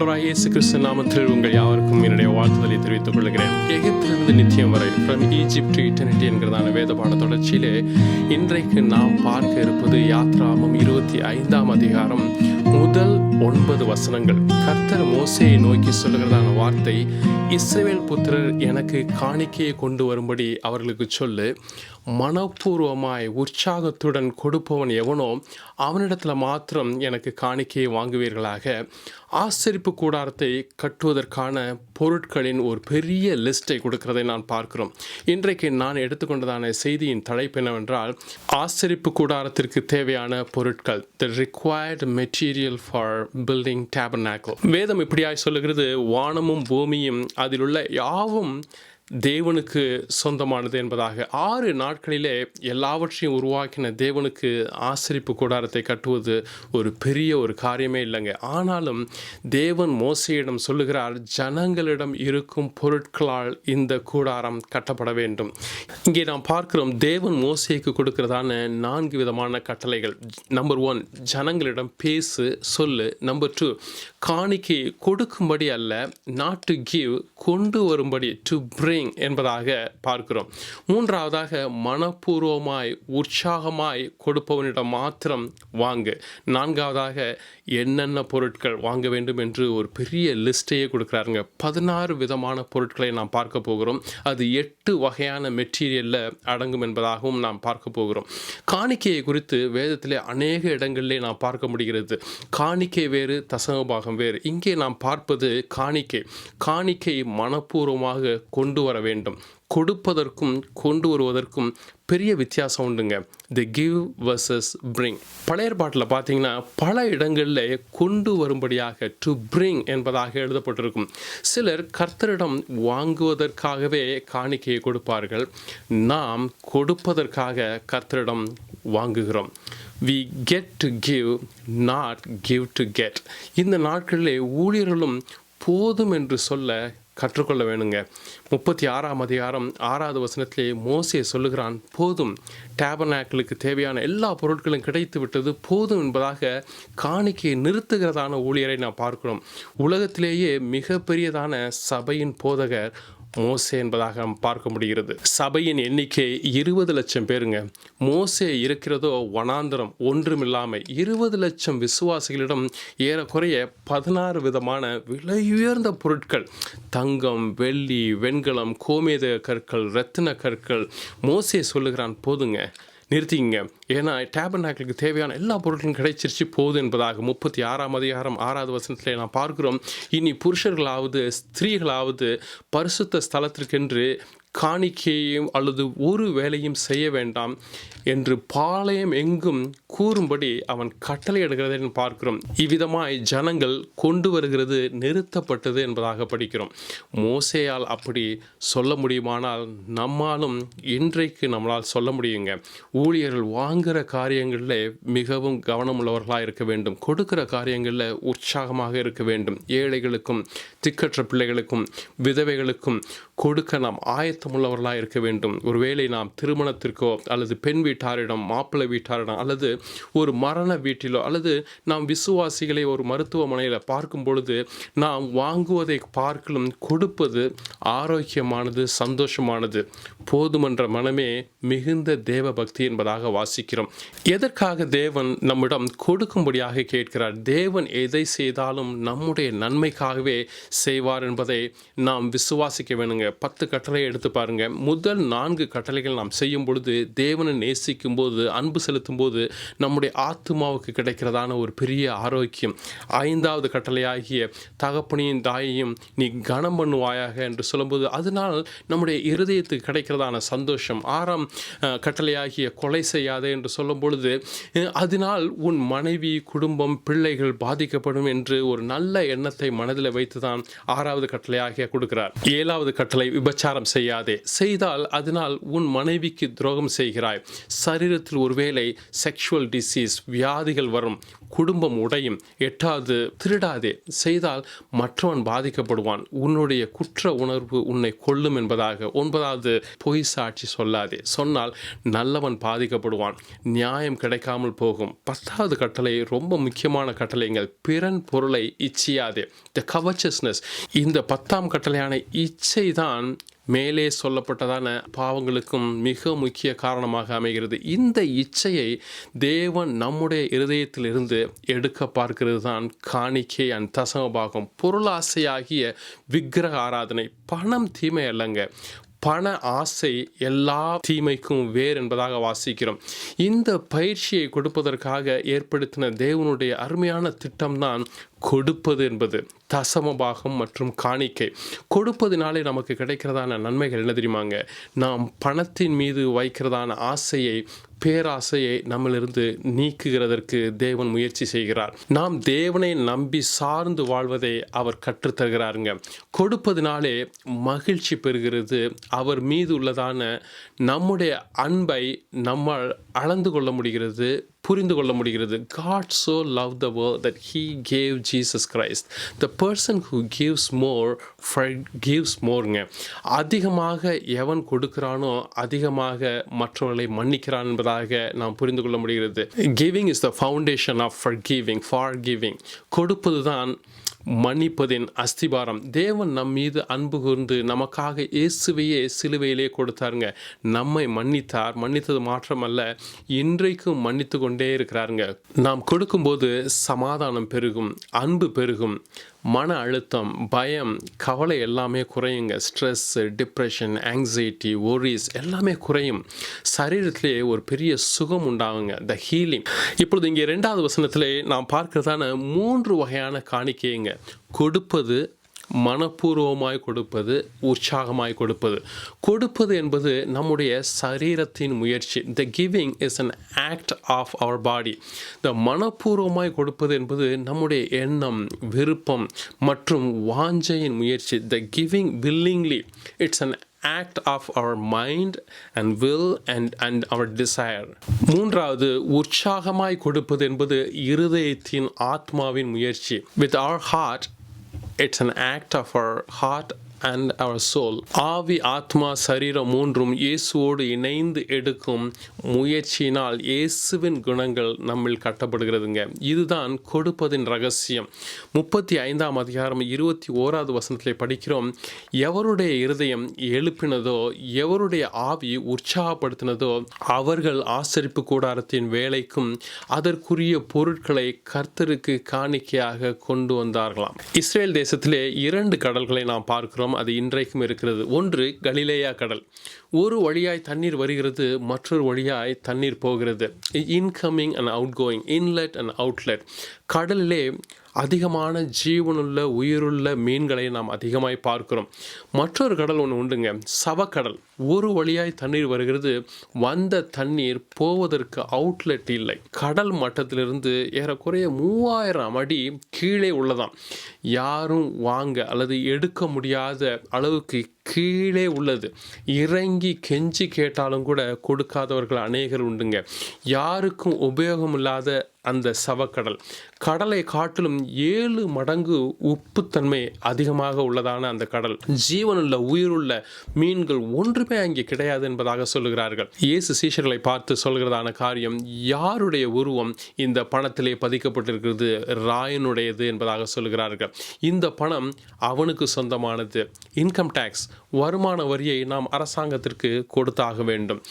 ஆண்டவராக இயேசு கிறிஸ்து நாமத்தில் உங்கள் யாருக்கும் என்னுடைய வாழ்த்துதலை தெரிவித்துக் கொள்கிறேன். எகிப்திலிருந்து நித்தியம் வரை ஃப்ரம் ஈஜிப்ட் டு இட்டர்னிட்டி என்கிறதான வேத பாட தொடர்ச்சியிலே இன்றைக்கு நாம் பார்க்க இருப்பது யாத்ராமம் இருபத்தி ஐந்தாம் அதிகாரம் முதல் ஒன்பது வசனங்கள். கர்த்தர் மோசையை நோக்கி சொல்லுகிறதான வார்த்தை இஸ்ரேல் புத்திரர் எனக்கு காணிக்கையை கொண்டு வரும்படி அவர்களுக்கு சொல்லு. மனப்பூர்வமாய் உற்சாகத்துடன் கொடுப்பவன் எவனோ அவனிடத்தில் மாத்திரம் எனக்கு காணிக்கையை வாங்குவீர்களாக. ஆசரிப்பு கூடாரத்தை கட்டுவதற்கான பொருட்களின் ஒரு பெரிய லிஸ்ட்டை கொடுக்கிறதை நான் பார்க்கிறோம். இன்றைக்கு நான் எடுத்துக்கொண்டதான செய்தியின் தலைப்பு என்னவென்றால் ஆசரிப்பு கூடாரத்திற்கு தேவையான பொருட்கள் the required material for building tabernacle வேதம் இப்படியாய் சொல்லுகிறது வானமும் பூமியும் அதில் உள்ள யாவும் தேவனுக்கு சொந்தமானது என்பதாக. ஆறு நாட்களிலே எல்லாவற்றையும் உருவாக்கின தேவனுக்கு ஆசிரிப்பு கூடாரத்தை கட்டுவது ஒரு பெரிய ஒரு காரியமே இல்லைங்க. ஆனாலும் தேவன் மோசையிடம் சொல்லுகிறார் ஜனங்களிடம் இருக்கும் பொருட்களால் இந்த கூடாரம் கட்டப்பட வேண்டும். இங்கே நாம் பார்க்கிறோம் தேவன் மோசைக்கு கொடுக்கிறதான நான்கு விதமான கட்டளைகள். நம்பர் ஒன் ஜனங்களிடம் பேசு சொல்லு. நம்பர் டூ காணிக்கை கொடுக்கும்படி அல்ல நாட் டு கிவ் கொண்டு வரும்படி டு பிரிங் என்பதாக பார்க்கிறோம். மூன்றாவதாக மனப்பூர்வமாய் உற்சாகமாய் கொடுப்பவனிடம் மாத்திரம் வாங்கு. நான்காவதாக என்னென்ன பொருட்கள் வாங்க வேண்டும் என்று ஒரு பெரிய லிஸ்ட்டையே கொடுக்குறாருங்க. பதினாறு விதமான பொருட்களை நாம் பார்க்க போகிறோம். அது எட்டு வகையான மெட்டீரியலில் அடங்கும் என்பதாகவும் நாம் பார்க்க போகிறோம். காணிக்கையை குறித்து வேதத்திலே அநேக இடங்களிலே நாம் பார்க்க முடிகிறது. காணிக்கை வேறு தசமபாகம் வேறு. இங்கே நாம் பார்ப்பது காணிக்கை. காணிக்கை மனப்பூர்வமாக கொண்டு வர வேண்டும். கொடுப்பதற்கும் கொண்டு வருவதற்கும் பெரிய வித்தியாசம் உண்டுங்க. தி கிவ் வர்சஸ் பிரிங் பழைய ஏற்பாட்டில் பார்த்தீங்கன்னா பல இடங்களில் கொண்டு வரும்படியாக டு பிரிங் என்பதாக எழுதப்பட்டிருக்கும். சிலர் கர்த்தரிடம் வாங்குவதற்காகவே காணிக்கையை கொடுப்பார்கள். நாம் கொடுப்பதற்காக கர்த்தரிடம் வாங்குகிறோம். We get to give not give to get இந்த நாட்களிலே ஊழியர்களும் போதும் என்று சொல்ல கற்றுக்கொள்ள வேணுங்க. முப்பத்தி ஆறாம் அதிகாரம் ஆறாவது வசனத்திலே மோசே சொல்லுகிறான் போதும். டேபர்நாக்கிளுக்கு தேவையான எல்லா பொருட்களும் கிடைத்து விட்டது போதும் என்பதாக காணிக்கையை நிறுத்துகிறதான ஊழியரை நான் பார்க்கிறோம். உலகத்திலேயே மிகப்பெரியதான சபையின் போதகர் மோசே என்பதாக பார்க்க முடிகிறது. சபையின் எண்ணிக்கை இருபது லட்சம் பேருங்க. மோசே இருக்கிறதோ வனாந்தரம் ஒன்றுமில்லாமல் இருபது லட்சம் விசுவாசிகளிடம் ஏறக்குறைய பதினாறு விதமான விலையுயர்ந்த பொருட்கள். தங்கம் வெள்ளி வெண்கலம் கோமேத கற்கள் ரத்தின கற்கள். மோசே சொல்லுகிறான் போதுங்க. நிறுத்திங்க. ஏன்னா டேபர்நாக்கிளுக்கு தேவையான எல்லா பொருட்களும் கிடைச்சிருச்சு போகுது என்பதாக முப்பத்தி ஆறாம் அதிகாரம் ஆறாவது வசனத்தில் நாம் பார்க்கிறோம். இனி புருஷர்களாவது ஸ்திரீகளாவது பரிசுத்த ஸ்தலத்திற்கென்று காணிக்கையும் அல்லது ஒரு வேலையும் செய்ய வேண்டாம். என்று பாளையம் எங்கும் கூறும்படி அவன் கட்டளையிடுகிறதை பார்க்கிறோம். இவ்விதமாய் ஜனங்கள் கொண்டு வருகிறது நிறுத்தப்பட்டது என்பதாக படிக்கிறோம். மோசையால் அப்படி சொல்ல முடியுமானால் நம்மாலும் இன்றைக்கு நம்மளால் சொல்ல முடியுங்க. ஊழியர்கள் வாங்குகிற காரியங்களில் மிகவும் கவனமுள்ளவர்களாக இருக்க வேண்டும். கொடுக்கிற காரியங்களில் உற்சாகமாக இருக்க வேண்டும். ஏழைகளுக்கும் திக்கற்ற பிள்ளைகளுக்கும் விதவைகளுக்கும் கொடுக்க நாம் ஆயத்தமுள்ளவர்களாக இருக்க வேண்டும். ஒருவேளை நாம் திருமணத்திற்கோ அல்லது பெண் வீட்டாரிடம் மாப்பிள்ளை வீட்டாரிடம் அல்லது ஒரு மரண வீட்டிலோ அல்லது நாம் விசுவாசிகளை ஒரு மருத்துவமனையில் பார்க்கும் பொழுது நாம் வாங்குவதை பார்க்கலும் கொடுப்பது ஆரோக்கியமானது சந்தோஷமானது. போதுமன்ற மனமே மிகுந்த தேவ பக்தி என்பதாக வாசிக்கிறோம். எதற்காக தேவன் நம்மிடம் கொடுக்கும்படியாக கேட்கிறார்? தேவன் எதை செய்தாலும் நம்முடைய நன்மைக்காகவே செய்வார் என்பதை நாம் விசுவாசிக்க வேணுங்க பத்து கட்டளை எடுத்து பாருங்க. முதல் நான்கு கட்டளைகள் நாம் செய்யும் பொழுது தேவனை நேசிக்கும் போது அன்பு செலுத்தும் போது நம்முடைய ஆத்மாவுக்கு கிடைக்கிறதான ஒரு பெரிய ஆரோக்கியம். ஐந்தாவது கட்டளையாகிய தகப்பனையும் தாயையும் நீ கனம் பண்ணுவாயாக என்று சொல்லும்போது அதனால் நம்முடைய இருதயத்துக்கு கிடைக்கிறதான சந்தோஷம். ஆறாம் கட்டளையாகிய கொலை செய்யாதே என்று சொல்லும் பொழுது அதனால் உன் மனைவி குடும்பம் பிள்ளைகள் பாதிக்கப்படும் என்று ஒரு நல்ல எண்ணத்தை மனதில் வைத்து தான் ஆறாவது கட்டளையாக கொடுக்கிறார். ஏழாவது கட்டளை விபச்சாரம் செய்யாதே. செய்தால் அதனால் உன் மனைவிக்கு துரோகம் செய்கிறாய். சரீரத்தில் ஒருவேளை செக்ஷுவல் டிசீஸ் வியாதிகள் வரும் குடும்பம் உடையும் எட்டாவது திருடாதே செய்தால் மற்றவன் பாதிக்கப்படுவான். உன்னுடைய குற்ற உணர்வு உன்னை கொள்ளும் என்பதாக ஒன்பதாவது பொய் சாட்சி சொல்லாதே. சொன்னால் நல்லவன் பாதிக்கப்படுவான். நியாயம் கிடைக்காமல் போகும். பத்தாவது கட்டளை ரொம்ப முக்கியமான கட்டளைங்கள். பிறன் பொருளை இச்சியாதே. த கவர்ச்சஸ்னஸ் இந்த பத்தாம் கட்டளையான இச்சை தான் மேலே சொல்லப்பட்டதான பாவங்களுக்கும் மிக முக்கிய காரணமாக அமைகிறது. இந்த இச்சையை தேவன் நம்முடைய இருதயத்திலிருந்து எடுக்க பார்க்கிறது தான் காணிக்கை அண்ட் தசமபாகம். பொருளாசையாகிய விக்கிரக ஆராதனை பணம் தீமை அல்லங்க. பண ஆசை எல்லா தீமைக்கும் வேர் என்பதாக வாசிக்கிறோம். இந்த பயிற்சியை கொடுப்பதற்காக ஏற்படுத்தின தேவனுடைய அருமையான திட்டம்தான் கொடுப்பது என்பது தசமபாகம் மற்றும் காணிக்கை. கொடுப்பதினாலே நமக்கு கிடைக்கிறதான நன்மைகள் என்ன தெரியுமாங்க? நாம் பணத்தின் மீது வைக்கிறதான ஆசையை பேராசையை நம்மளிருந்து நீக்குகிறதற்கு தேவன் முயற்சி செய்கிறார். நாம் தேவனை நம்பி சார்ந்து வாழ்வதை அவர் கற்றுத்தருகிறாருங்க கொடுப்பதினாலே மகிழ்ச்சி பெறுகிறது. அவர் மீது உள்ளதான நம்முடைய அன்பை நம்மால் அளந்து கொள்ள முடிகிறது. புரிந்து கொள்ள முடிகிறது. God love loved the world that he gave Jesus the person who gives more more gives மோருங்க அதிகமாக எவன் கொடுக்கிறானோ அதிகமாக மற்றவர்களை மன்னிக்கிறான் என்பதாக நாம் புரிந்து கொள்ள முடிகிறது. Giving is the foundation of ஃப்ரெ giving for giving கொடுப்பது தான் மன்னிப்பதின் அஸ்திபாரம். தேவன் நம் மீது அன்பு கூர்ந்து நமக்காக இயேசுவையே சிலுவையிலே கொடுத்தாருங்க. நம்மை மன்னித்தார். மன்னித்தது மாற்றமல்ல இன்றைக்கும் மன்னித்து கொண்டே இருக்கிறாருங்க. நாம் கொடுக்கும்போது சமாதானம் பெருகும் அன்பு பெருகும். மன அழுத்தம் பயம் கவலை எல்லாமே குறையுங்க. ஸ்ட்ரெஸ்ஸு டிப்ரெஷன் ஆங்ஸைட்டி ஒரிஸ் எல்லாமே குறையும். சரீரத்திலே ஒரு பெரிய சுகம் உண்டாகுங்க. த ஹீலிங் இப்பொழுது இங்கே ரெண்டாவது வசனத்திலே நாம் பார்க்கிறதான மூன்று வகையான காணிக்கைங்க. கொடுப்பது மனப்பூர்வமாய் கொடுப்பது உற்சாகமாய் கொடுப்பது. கொடுப்பது என்பது நம்முடைய சரீரத்தின் முயற்சி. The giving is an act of our body the மனப்பூர்வமாய் கொடுப்பது என்பது நம்முடைய எண்ணம் விருப்பம் மற்றும் வாஞ்சையின் முயற்சி. The giving willingly it's an act of our mind and will and and our desire மூன்றாவது உற்சாகமாய் கொடுப்பது என்பது இருதயத்தின் ஆத்மாவின் முயற்சி. With our heart it's an act of our heart and our soul ஆவி ஆத்மா சரீரம் மூன்றும் இயேசுவோடு இணைந்து எடுக்கும் முயற்சியினால் இயேசுவின் குணங்கள் நம்மில் கட்டப்படுகிறதுங்க. இதுதான் கொடுப்பதின் ரகசியம். முப்பத்தி ஐந்தாம் அதிகாரம் இருபத்தி ஓராவது வசனத்திலே படிக்கிறோம். எவருடைய இருதயம் எழுப்பினதோ எவருடைய ஆவி உற்சாகப்படுத்தினதோ அவர்கள் ஆசரிப்பு கூடாரத்தின் வேலைக்கும் அதற்குரிய பொருட்களை கர்த்தருக்கு காணிக்கையாக கொண்டு வந்தார்களாம். இஸ்ரேல் தேசத்திலே இரண்டு கடல்களை நாம் பார்க்கிறோம். அது இன்றைக்கும் இருக்கிறது. ஒன்று கலிலேயா கடல். ஒரு வழியாய் தண்ணீர் வருகிறது மற்றொரு வழியாய் தண்ணீர் போகிறது. Incoming and outgoing inlet and outlet கடலிலே அதிகமான ஜீவனுள்ள உயிருள்ள மீன்களை நாம் அதிகமாய் பார்க்கிறோம். மற்றொரு கடல் ஒன்று உண்டுங்க. சவக்கடல். ஒரு வழியாய் தண்ணீர் வருகிறது. வந்த தண்ணீர் போவதற்கு அவுட்லெட் இல்லை. கடல் மட்டத்திலிருந்து ஏறக்குறைய மூவாயிரம் அடி கீழே உள்ளதாம். யாரும் வாங்க அல்லது எடுக்க முடியாத அளவுக்கு கீழே உள்ளது. இறங்கி கெஞ்சி கேட்டாலும் கூட கொடுக்காதவர்கள் அநேகர் உண்டுங்க. யாருக்கும் உபயோகம் இல்லாத அந்த சவக்கடல். கடலை காட்டிலும் ஏழு மடங்கு உப்புத்தன்மை அதிகமாக உள்ளதான அந்த கடல். ஜீவனுள்ள உயிருள்ள மீன்கள் ஒன்றுமே அங்கே கிடையாது என்பதாக சொல்லுகிறார்கள். இயேசு சீஷர்களை பார்த்து சொல்கிறதான காரியம் யாருடைய உருவம் இந்த பணத்திலே பதிக்கப்பட்டிருக்கிறது? ராயனுடையது என்பதாக சொல்லுகிறார்கள். இந்த பணம் அவனுக்கு சொந்தமானது. இன்கம் டேக்ஸ் வருமான வரியை நாம் அரசாங்கத்திற்கு கொடுத்தாக வேண்டும்.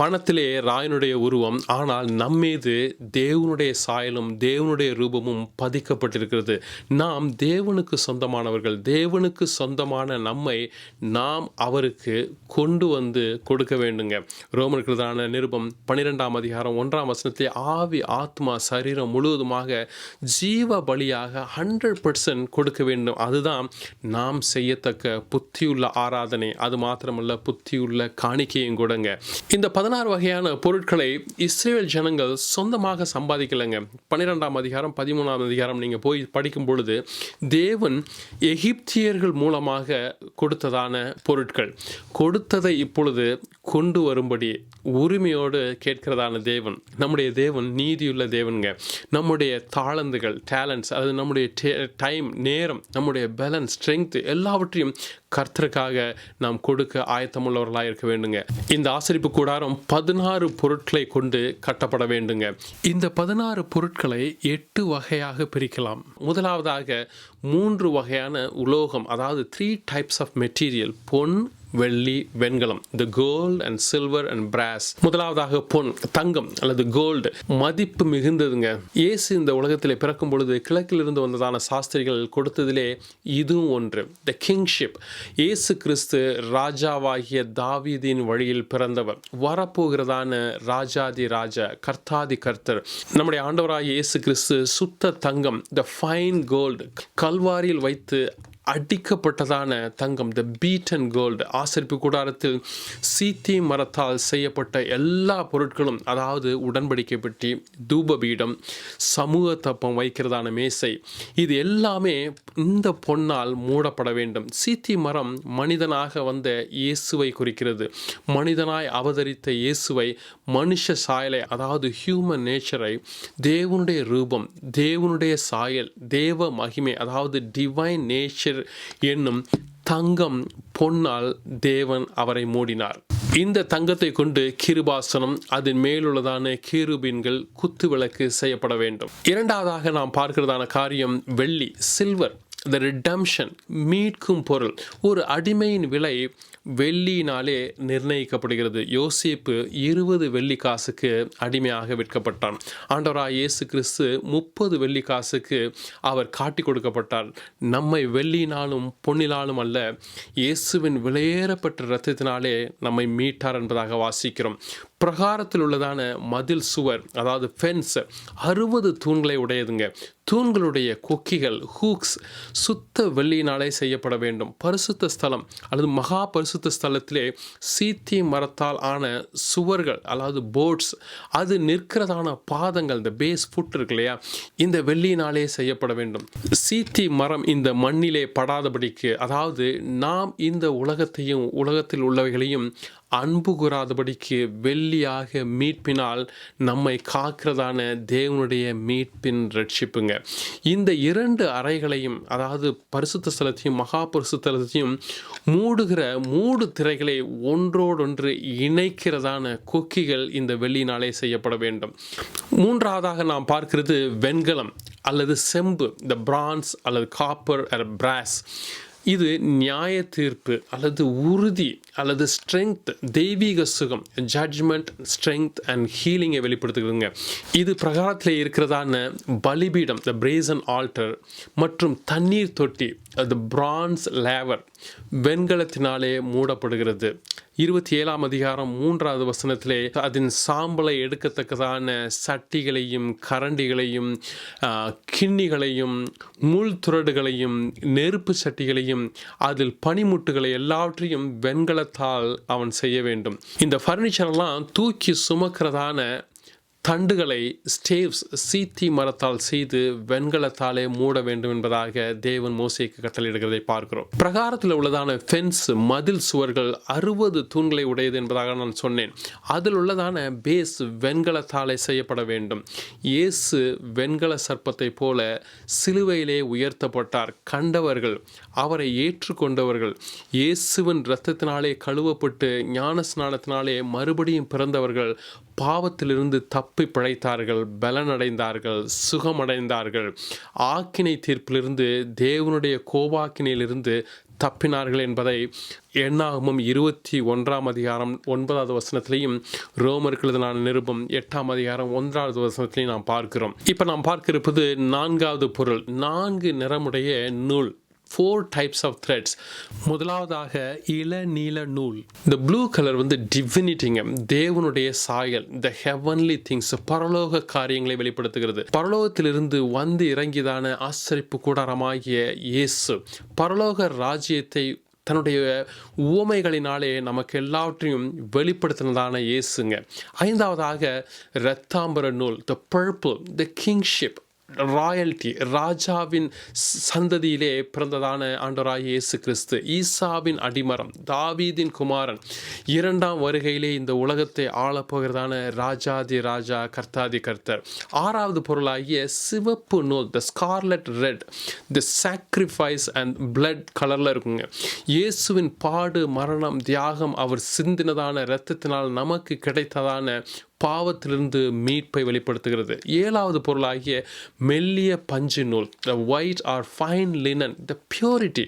பணத்திலே ராயனுடைய உருவம் ஆனால் நம்மீது தேவனுடைய சாயலும் தேவனுடைய ரூபமும் பதிக்கப்பட்டிருக்கிறது. நாம் தேவனுக்கு சொந்தமானவர்கள் தேவனுக்கு சொந்தமான நம்மை நாம் அவருக்கு கொண்டு வந்து கொடுக்க வேண்டுங்க. ரோமனுக்குதான நிருபம் பன்னிரெண்டாம் அதிகாரம் ஒன்றாம் வசனத்தை ஆவி ஆத்மா சரீரம் முழுவதுமாக ஜீவ பலியாக ஹண்ட்ரட் பர்சன்ட் கொடுக்க வேண்டும். அதுதான் நாம் செய்யத்தக்க புத்தியுள்ள ஆராதனை. அது மாத்திரமல்ல புத்தியுள்ள காணிக்கையும் கூடங்க. இந்த பதினாறு வகையான பொருட்களை இஸ்ரேல் ஜனங்கள் சொந்தமாக சம்பாதிக்கலைங்க. பன்னிரெண்டாம் அதிகாரம் பதிமூணாம் அதிகாரம் நீங்கள் போய் படிக்கும் பொழுது தேவன் எகிப்தியர்கள் மூலமாக கொடுத்ததான பொருட்கள். கொடுத்ததை இப்பொழுது கொண்டு வரும்படி உரிமையோடு கேட்கிறதான தேவன். நம்முடைய தேவன் நீதியுள்ள தேவனுங்க. நம்முடைய தாளந்துகள் டேலண்ட்ஸ் அது நம்முடைய டைம் நேரம் நம்முடைய பேலன்ஸ் ஸ்ட்ரென்த்து எல்லாவற்றையும் கர்த்தருக்காக நாம் கொடுக்க ஆயத்தமுள்ளவர்களாக இருக்க வேண்டுங்க. இந்த ஆசரிப்பு கூடாரம் பதினாறு பொருட்களை கொண்டு கட்டப்பட வேண்டுங்க. இந்த பதினாறு பொருட்களை எட்டு வகையாக பிரிக்கலாம். முதலாவதாக மூன்று வகையான உலோகம் அதாவது த்ரீ டைப்ஸ் ஆஃப் மெட்டீரியல் பொன் வெள்ளி வெண்கலம் the gold and silver and brass முதலாவதாக பொன் தங்கம் அல்லது கோல்டு மதிப்பு மிகுந்ததுங்க. இயேசு இந்த உலகத்தில் பிறக்கும் பொழுது கிழக்கிலிருந்து வந்ததான சாஸ்திரிகள் கொடுத்ததிலே இதுவும் ஒன்று. த கிங்ஷிப் இயேசு கிறிஸ்து ராஜாவாகிய தாவீதின் வழியில் பிறந்தவர். வரப்போகிறதான ராஜாதி ராஜா கர்த்தாதி கர்த்தர். நம்முடைய ஆண்டவராக இயேசு கிறிஸ்து சுத்த தங்கம் த ஃபைன் கோல்டு கல்வாரியில் வைத்து அடிக்கப்பட்டதான தங்கம் த பீட் அண்ட் கோல்டு ஆசரிப்பு கூடாரத்தில் சீத்தி மரத்தால் செய்யப்பட்ட எல்லா பொருட்களும் அதாவது உடன்படிக்கை பெட்டி தூபபீடம் சமூக தப்பம் வைக்கிறதான மேசை இது எல்லாமே இந்த பொன்னால் மூடப்பட வேண்டும். சீத்தி மரம் மனிதனாக வந்த இயேசுவை குறிக்கிறது. மனிதனாய் அவதரித்த இயேசுவை மனுஷ சாயலை அதாவது ஹியூமன் நேச்சரை தேவனுடைய ரூபம் தேவனுடைய சாயல் தேவ மகிமை அதாவது டிவைன் நேச்சர் என்னும் தங்கம் பொன்னால் தேவன் அவரை மூடினார். இந்த தங்கத்தை கொண்டு கிருபாசனம் அதன் மேலுள்ளதான கீருபின்கள் குத்து விளக்கு செய்யப்பட வேண்டும். இரண்டாவதாக நாம் பார்க்கிறதான காரியம் வெள்ளி சில்வர் த ரிடம்ஷன் மீட்கும் பொருள். ஒரு அடிமையின் விலை வெள்ளியினாலே நிர்ணயிக்கப்படுகிறது. யோசிப்பு இருபது வெள்ளி காசுக்கு அடிமையாக விற்கப்பட்டான். ஆண்டவராக இயேசு கிறிஸ்து முப்பது வெள்ளி காசுக்கு அவர் காட்டி கொடுக்கப்பட்டார். நம்மை வெள்ளியினாலும் பொன்னினாலும் அல்ல இயேசுவின் விலையேறப்பட்ட இரத்தத்தினாலே நம்மை மீட்டார் என்பதாக வாசிக்கிறோம். பிரகாரத்தில் உள்ளதான மதில் சுவர் அதாவது ஃபென்ஸ் அறுபது தூண்களை உடையதுங்க. தூண்களுடைய கொக்கிகள் ஹூக்ஸ் சுத்த வெள்ளியினாலே செய்யப்பட வேண்டும். பரிசுத்த ஸ்தலம் அல்லது மகா பரிசுத்த ஸ்தலத்திலே சீத்தி மரத்தால் ஆன சுவர்கள் அதாவது போட்ஸ் அது நிற்கிறதான பாதங்கள் இந்த பேஸ் ஃபுட் இருக்கு இல்லையா? இந்த வெள்ளியினாலே செய்யப்பட வேண்டும். சீத்தி மரம் இந்த மண்ணிலே படாதபடிக்கு அதாவது நாம் இந்த உலகத்தையும் உலகத்தில் உள்ளவைகளையும் அன்பு கூறாதபடிக்கு வெள்ளியாக மீட்பினால் நம்மை காக்கிறதான தேவனுடைய மீட்பின் ரட்சிப்புங்க. இந்த இரண்டு அறைகளையும் அதாவது பரிசுத்த ஸ்தலத்தையும் மகா பரிசுத்தலத்தையும் மூடுகிற மூடு திரைகளை ஒன்றோடொன்று இணைக்கிறதான கொக்கிகள் இந்த வெள்ளியினாலே செய்யப்பட வேண்டும். மூன்றாவதாக நாம் பார்க்கிறது வெண்கலம் அல்லது செம்பு இந்த பிரான்ஸ் அல்லது காப்பர் பிராஸ் இது நியாய தீர்ப்பு அல்லது உறுதி அல்லது ஸ்ட்ரென்த் தெய்வீக சுகம் ஜட்ஜ்மெண்ட் ஸ்ட்ரென்த் அண்ட் ஹீலிங்கை வெளிப்படுத்துகிறதுங்க. இது பிரகாரத்தில் இருக்கிறதான பலிபீடம் த பிரேசன் ஆல்டர் மற்றும் தண்ணீர் தொட்டி அது பிரான்ஸ் லேவர் வெண்கலத்தினாலே மூடப்படுகிறது. இருபத்தி ஏழாம் அதிகாரம் மூன்றாவது வசனத்திலே அதன் சாம்பலை எடுக்கத்தக்கதான சட்டிகளையும் கரண்டிகளையும் கிண்ணிகளையும் முள் துரடுகளையும் நெருப்பு சட்டிகளையும் அதில் பனிமுட்டுகளை எல்லாவற்றையும் வெண்கலத்தால் அவன் செய்ய வேண்டும். இந்த ஃபர்னிச்சர்லாம் தூக்கி சுமக்கிறதான தண்டுகளை ஸ்டேவ்ஸ் சீத்தி மரத்தால் செய்து வெண்கலத்தாலே மூட வேண்டும் என்பதாக தேவன் மோசைக்கு கட்டளையிடுகிறதை பார்க்கிறோம். பிரகாரத்தில் உள்ளதான ஃபென்ஸ் மதில் சுவர்கள் அறுபது தூண்களை உடையது என்பதாக நான் சொன்னேன். அதில் உள்ளதான பேஸ் வெண்கலத்தாலே செய்யப்பட வேண்டும். இயேசு வெண்கல சர்ப்பத்தை போல சிலுவையிலே உயர்த்தப்பட்டார். கண்டவர்கள் அவரை ஏற்றுக்கொண்டவர்கள் இயேசுவின் இரத்தத்தினாலே கழுவப்பட்டு ஞான ஸ்நானத்தினாலே மறுபடியும் பிறந்தவர்கள் பாவத்திலிருந்து தப்பி பிழைத்தார்கள் பலனடைந்தார்கள் சுகமடைந்தார்கள். ஆக்கினை தீர்ப்பிலிருந்து தேவனுடைய கோபாக்கினையிலிருந்து தப்பினார்கள் என்பதை எண்ணாகமும் இருபத்தி ஒன்றாம் அதிகாரம் ஒன்பதாவது வசனத்திலையும் ரோமருக்கு எழுதின நிருபம் எட்டாம் அதிகாரம் ஒன்றாவது வசனத்திலையும் நாம் பார்க்கிறோம். இப்போ நாம் பார்க்க இருப்பது நான்காவது பொருள் நான்கு நிறமுடைய நூல். ஃபோர் டைப்ஸ் ஆஃப் த்ரெட்ஸ் முதலாவதாக இளநீல நூல் இந்த ப்ளூ கலர் வந்து டிவினிட்டிங்க தேவனுடைய சாயல் த ஹெவன்லி திங்ஸ் பரலோக காரியங்களை வெளிப்படுத்துகிறது. பரலோகத்திலிருந்து வந்து இறங்கிதான ஆச்சரிப்பு கூடாரமாகிய இயேசு பரலோக ராஜ்யத்தை தன்னுடைய உவமைகளினாலே நமக்கு எல்லாவற்றையும் வெளிப்படுத்தினதான இயேசுங்க. ஐந்தாவதாக இரத்தாம்பர நூல் the purple the kingship royalty ராஜாவின் சந்ததியிலே பிறந்ததான ஆண்டவராகிய இயேசு கிறிஸ்து ஈசாவின் அடிமரம் தாவீதின் குமாரன். இரண்டாம் வருகையிலே இந்த உலகத்தை ஆளப்போகிறதான ராஜாதி ராஜா கர்த்தாதி கர்த்தர். ஆறாவது பொருளாகிய சிவப்பு நூல் the scarlet red the sacrifice and blood கலரில் இருக்குங்க. இயேசுவின் பாடு மரணம் தியாகம் அவர் சிந்தினதான இரத்தத்தினால் நமக்கு கிடைத்ததான பாவத்திலிருந்து மீட்பை வெளிப்படுத்துகிறது. ஏழாவது பொருளாகிய மெல்லிய பஞ்சு நூல் the white or fine linen the purity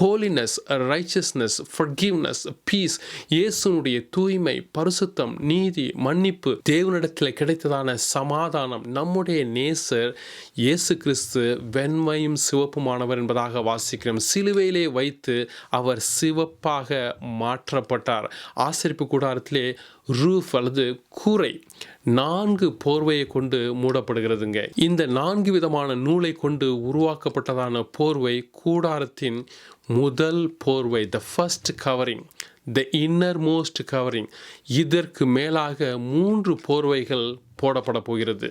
holiness richness forgiveness peace இயேசுனுடைய தூய்மை பரிசுத்தம் நீதி மன்னிப்பு தேவனிடத்தில் கிடைத்ததான சமாதானம் நம்முடைய நேசர் இயேசு கிறிஸ்து வெண்மையும் சிவப்புமானவர் என்பதாக வாசிக்கிறோம். சிலுவையிலே வைத்து அவர் சிவப்பாக மாற்றப்பட்டார். ஆசரிப்பு கூடாரத்திலே ரூஃப் அல்லது கூரை நான்கு போர்வையை கொண்டு மூடப்படுகிறதுங்க. இந்த நான்கு விதமான நூலை கொண்டு உருவாக்கப்பட்டதான போர்வை கூடாரத்தின் முதல் போர்வை the first covering the innermost covering இதற்கு மேலாக மூன்று போர்வைகள் போடப்பட போகிறது.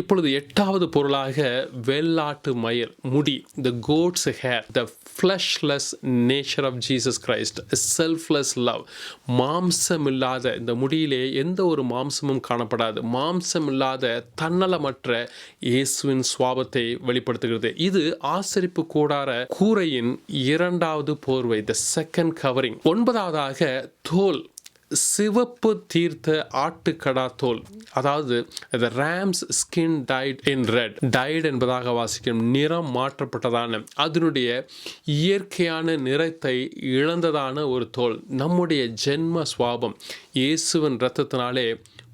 இப்பொழுது எட்டாவது பொருளாக வெள்ளாட்டு மயில் முடி the goats hair the fleshless nature of Jesus Christ selfless love மாம்சம் இல்லாத இந்த முடியிலே எந்த ஒரு மாம்சமும் காணப்படாது. மாம்சம் இல்லாத தன்னலமற்ற இயேசுவின் சுவாபத்தை வெளிப்படுத்துகிறது. இது ஆசரிப்பு கூடார கூரையின் இரண்டாவது போர்வை த செகண்ட் கவரிங் ஒன்பதாவதாக தோல் சிவப்பு தீர்த்த ஆட்டுக்கடா தோல். அதாவது the rams skin dyed in red dyed என்பதாக வாசிக்கும் நிறம் மாற்றப்பட்டதான அதனுடைய இயற்கையான நிறத்தை இழந்ததான ஒரு தோல். நம்முடைய ஜென்ம சுவாபம் இயேசுவின் இரத்தத்தினாலே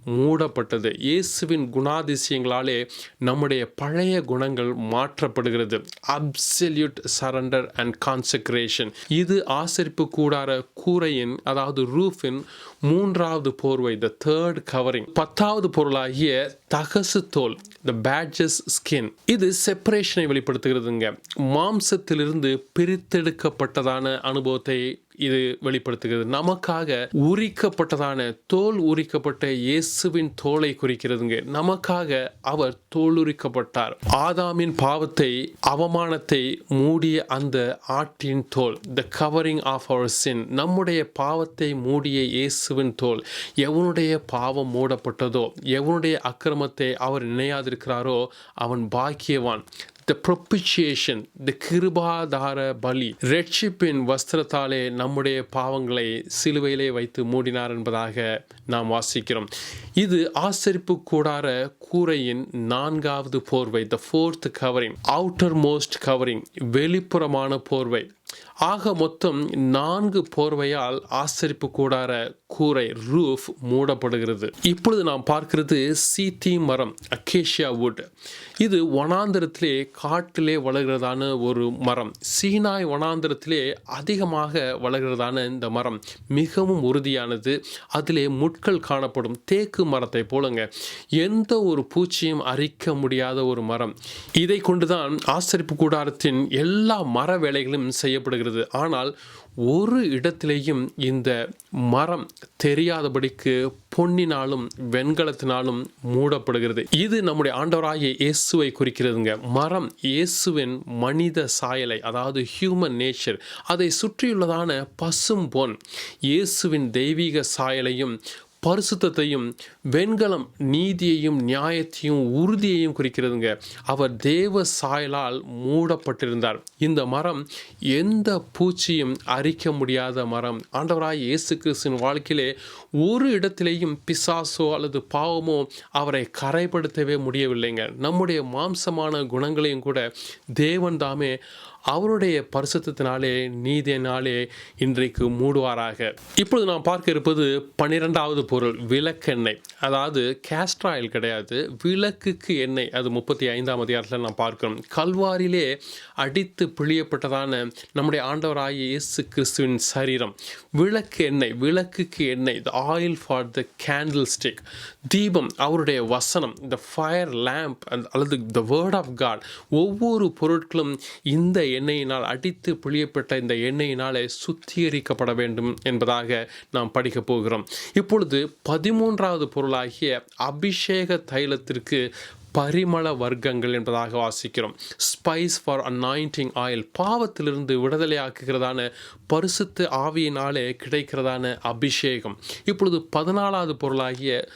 மூடப்பட்டது. இயேசுவின் குணாதிசயங்களாலே நம்முடைய பழைய குணங்கள் மாற்றப்படுகிறது. அப்சல்யூட் சரண்டர் அண்ட் கான்சக்ரேஷன் இது ஆசரிப்பு கூடார கூரையின் அதாவது ரூஃபின் மூன்றாவது போர்வை த தேர்ட் கவரிங் பத்தாவது பொருளாகிய தகசு தோல் த பேட்ஜஸ் ஸ்கின் இது செப்பரேஷனை வெளிப்படுத்துகிறதுங்க. மாம்சத்திலிருந்து பிரித்தெடுக்கப்பட்டதான அனுபவத்தை இது வெளிப்படுத்துகிறது. நமக்காக உரிக்கப்பட்டதான தோல் உரிக்கப்பட்ட இயேசுவின் தோலை குறிக்கிறதுங்க. நமக்காக அவர் தோல் உரிக்கப்பட்டார். ஆதாமின் பாவத்தை அவமானத்தை மூடிய அந்த ஆட்டின் தோல் த கவரிங் ஆஃப் அவர் சின் நம்முடைய பாவத்தை மூடிய இயேசுவின் தோல் எவனுடைய பாவம் மூடப்பட்டதோ எவனுடைய அக்கிரமத்தை அவர் நினையாதிருக்கிறாரோ அவன் பாக்கியவான். த ப்ரொபிஷியேஷன் த கிருபாதார பலி ரட்சிப்பின் வஸ்திரத்தாலே நம்முடைய பாவங்களை சிலுவையிலே வைத்து மூடினார் என்பதாக நாம் வாசிக்கிறோம். இது ஆசரிப்பு கூடார கூரையின் நான்காவது போர்வை the fourth covering outermost covering வெளிப்புறமான போர்வை. ஆக மொத்தம் நான்கு போர்வையால் ஆசரிப்பு கூடார கூரை ரூஃப் மூடப்படுகிறது. இப்பொழுது நாம் பார்க்கிறது சீத்தி மரம் அக்கேஷியா வுட் இது வனாந்திரத்திலே காட்டிலே வளர்கிறதான ஒரு மரம். சீனாய் வனாந்திரத்திலே அதிகமாக வளர்கிறதான இந்த மரம் மிகவும் உறுதியானது. அதிலே முட்கள் காணப்படும். தேக்கு மரத்தை போலங்க. எந்த ஒரு பூச்சியும் அரிக்க முடியாத ஒரு மரம். இதை கொண்டுதான் ஆசரிப்பு கூடாரத்தின் எல்லா மர வேலைகளும் செய்யப்படுகிறது. ஆனால் ஒரு இடத்திலேயும் இந்த மரம் தெரியாதபடிக்கு பொன்னினாலும் வெண்கலத்தினாலும் மூடப்படுகிறது. இது நம்முடைய ஆண்டவராகிய இயேசுவை குறிக்கிறதுங்க. மரம் இயேசுவின் மனித சாயலை அதாவது ஹியூமன் நேச்சர் அதை சுற்றியுள்ளதான பசும் பொன் இயேசுவின் தெய்வீக சாயலையும் பரிசுத்தத்தையும் வெண்கலம் நீதியையும் நியாயத்தையும் உறுதியையும் குறிக்கிறதுங்க. அவர் தேவ சாயலால் மூடப்பட்டிருந்தார். இந்த மரம் எந்த பூச்சியும் அரிக்க முடியாத மரம். ஆண்டவராய் இயேசு கிறிஸ்துவின் வாழ்க்கையிலே ஒரு இடத்திலேயும் பிசாசோ அல்லது பாவமோ அவரை கரைப்படுத்தவே முடியவில்லைங்க. நம்முடைய மாம்சமான குணங்களையும் கூட தேவன் தாமே அவருடைய பரிசுத்தினாலே நீதியினாலே இன்றைக்கு மூடுவாராக. இப்பொழுது நாம் பார்க்க இருப்பது பன்னிரெண்டாவது பொருள் விளக்கெண்ணெய் அதாவது கேஸ்ட்ராயில் ஆயில் கிடையாது விளக்குக்கு எண்ணெய். அது முப்பத்தி ஐந்தாம் அதிகாரத்தில் நாம் பார்க்கிறோம். கல்வாரிலே அடித்து பிழியப்பட்டதான நம்முடைய ஆண்டவராகிய இயேசு கிறிஸ்துவின் சரீரம். விளக்கு எண்ணெய் விளக்குக்கு எண்ணெய் the oil for the candlestick தீபம் அவருடைய வசனம் த ஃபயர் லேம்ப் அல்லது த வேர்ட் ஆஃப் காட் ஒவ்வொரு பொருட்களும் இந்த எண்ணெயினால் அடித்து புளியப்பட்ட இந்த எண்ணெயினாலே சுத்திகரிக்கப்பட வேண்டும் என்பதாக நாம் படிக்கப் போகிறோம். இப்பொழுது பதிமூன்றாவது பொருளாகிய அபிஷேக தைலத்திற்கு பரிமள வர்க்கங்கள் என்பதாக வாசிக்கிறோம். ஸ்பைஸ் ஃபார் அனாயிண்டிங் ஆயில் பாவத்திலிருந்து விடுதலையாக்குகிறதான பரிசுத்த ஆவியினாலே கிடைக்கிறதான அபிஷேகம். இப்பொழுது பதினாலாவது பொருளாகிய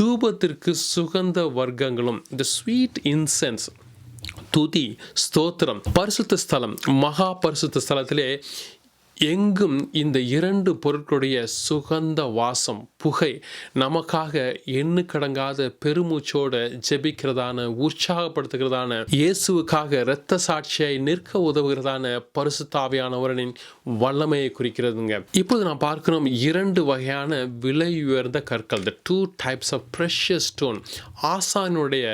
தூபத்திற்கு சுகந்த வர்க்கங்களும் இந்த ஸ்வீட் இன்சென்ஸ் துதி ஸ்தோத்திரம் பரிசுத்த ஸ்தலம் மகா பரிசுத்த ஸ்தலத்திலே எங்கும் இந்த இரண்டு பொருட்களுடைய சுகந்த வாசம் புகை நமக்காக எண்ணுக்கடங்காத பெருமூச்சோட ஜெபிக்கிறதான உற்சாகப்படுத்துகிறதான இயேசுவுக்காக இரத்த சாட்சியாய் நிற்க உதவுகிறதான பரிசுத்தாவியானவரனின் வல்லமையை குறிக்கிறதுங்க. இப்போது நான் பார்க்கிறோம் இரண்டு வகையான விலை உயர்ந்த கற்கள் the two types of precious stone ஆசானுடைய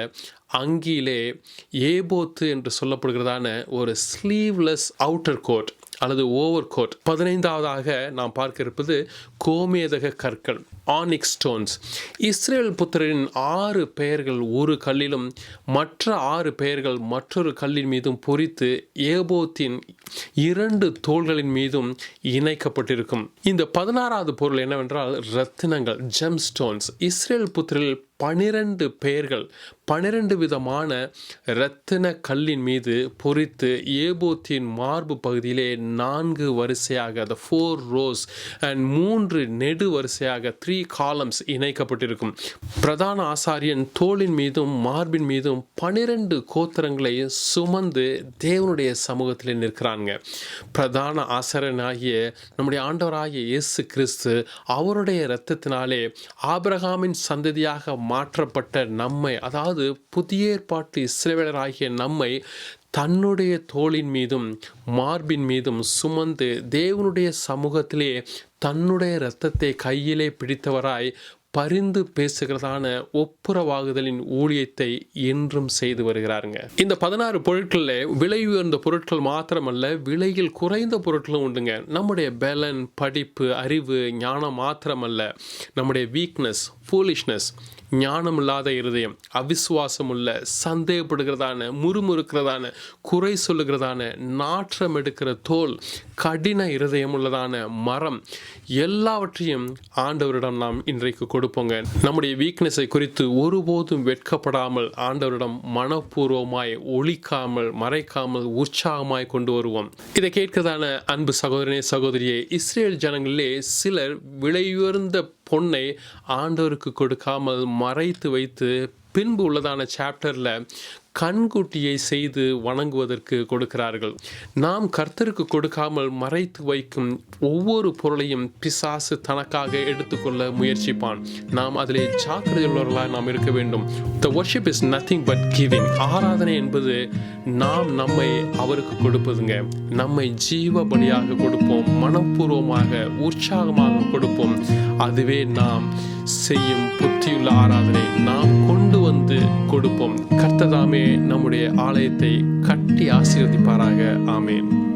அங்கியிலே ஏபோத்து என்று சொல்லப்படுகிறதான ஒரு ஸ்லீவ்லெஸ் அவுட்டர் கோட் அல்லது ஓவர் கோட் பதினைந்தாவதாக நாம் பார்க்க இருப்பது கோமேதக கற்கள். ஆனிக் ஸ்டோன்ஸ் இஸ்ரேல் புத்திரரின் ஆறு பெயர்கள் ஒரு கல்லிலும் மற்ற ஆறு பெயர்கள் மற்றொரு கல்லின் மீதும் பொறித்து ஏபோத்தின் இரண்டு தோள்களின் மீதும் இணைக்கப்பட்டிருக்கும். இந்த பதினாறாவது பொருள் என்னவென்றால் ரத்தினங்கள் ஜெம் ஸ்டோன்ஸ் இஸ்ரேல் புத்திரில் பனிரெண்டு பெயர்கள் பனிரெண்டு விதமான இரத்தின கல்லின் மீது பொறித்து ஏபோத்தின் மார்பு பகுதியிலே நான்கு வரிசையாக த ஃபோர் ரோஸ் அண்ட் மூன்று நெடு வரிசையாக த்ரீ காலம்ஸ் இணைக்கப்பட்டிருக்கும். பிரதான ஆசாரியன் தோளின் மீதும் மார்பின் மீதும் பனிரெண்டு கோத்திரங்களை சுமந்து தேவனுடைய சமூகத்தில் நிற்கிறாங்க. பிரதான ஆசாரியனாகிய நம்முடைய ஆண்டவராகிய இயேசு கிறிஸ்து அவருடைய இரத்தத்தினாலே ஆபிரகாமின் சந்ததியாக மாற்றப்பட்ட நம்மை அதாவது புதிய ஏற்பாட்டு இஸ்ரேவேலராகிய நம்மை தன்னுடைய தோளின் மீதும் மார்பின் மீதும் சுமந்து தேவனுடைய சமூகத்திலே தன்னுடைய இரத்தத்தை கையிலே பிடித்தவராய் பரிந்து பேசுகிறதான ஒப்புரவாகுதலின் ஊழியத்தை என்றும் செய்து வருகிறாருங்க. இந்த பதினாறு பொருட்களில் விலை உயர்ந்த பொருட்கள் மாத்திரமல்ல விலையில் குறைந்த பொருட்களும் உண்டுங்க. நம்முடைய பலன் படிப்பு அறிவு ஞானம் மாத்திரமல்ல. நம்முடைய வீக்னஸ் ஃபூலிஷ்னஸ் ஞானம் இல்லாத இருதயம் அவிசுவாசம் உள்ள சந்தேகப்படுகிறதான முறுமுறுக்கிறதான குறை சொல்லுகிறதான நாற்றம் எடுக்கிற தோல் கடின இருதயம் உள்ளதான மரம் எல்லாவற்றையும் ஆண்டவரிடம் நாம் இன்றைக்கு கொடுப்போங்க. நம்முடைய வீக்னஸை குறித்து ஒருபோதும் வெட்கப்படாமல் ஆண்டவரிடம் மனப்பூர்வமாய் ஒழிக்காமல் மறைக்காமல் உற்சாகமாய் கொண்டு வருவோம். இதை கேட்கிறதான அன்பு சகோதரனே சகோதரியே இஸ்ரேல் ஜனங்களிலே சிலர் விலையுயர்ந்த பொன்னை ஆண்டவருக்கு கொடுக்காமல் மறைத்து வைத்து பின்பு உள்ளதான சாப்டரில் கண்குட்டியை செய்து வணங்குவதற்கு கொடுக்கிறார்கள். நாம் கர்த்தருக்கு கொடுக்காமல் மறைத்து வைக்கும் ஒவ்வொரு பொருளையும் பிசாசு தனக்காக எடுத்துக்கொள்ள முயற்சிப்பான். நாம் அதிலே ஜாக்கிரதையுள்ளவர்களாக நாம் இருக்க வேண்டும். The worship is nothing but giving ஆராதனை என்பது நாம் நம்மை அவருக்கு கொடுப்பதுங்க. நம்மை ஜீவ பலியாக கொடுப்போம். மனப்பூர்வமாக உற்சாகமாக கொடுப்போம். அதுவே நாம் செய்யும் புத்தியுள்ள ஆராதனை. நாம் கொண்டு வந்து கொடுப்போம். கர்த்ததாமே நம்முடைய ஆலயத்தை கட்டி ஆசீர்வதிப்பாராக. ஆமேன்.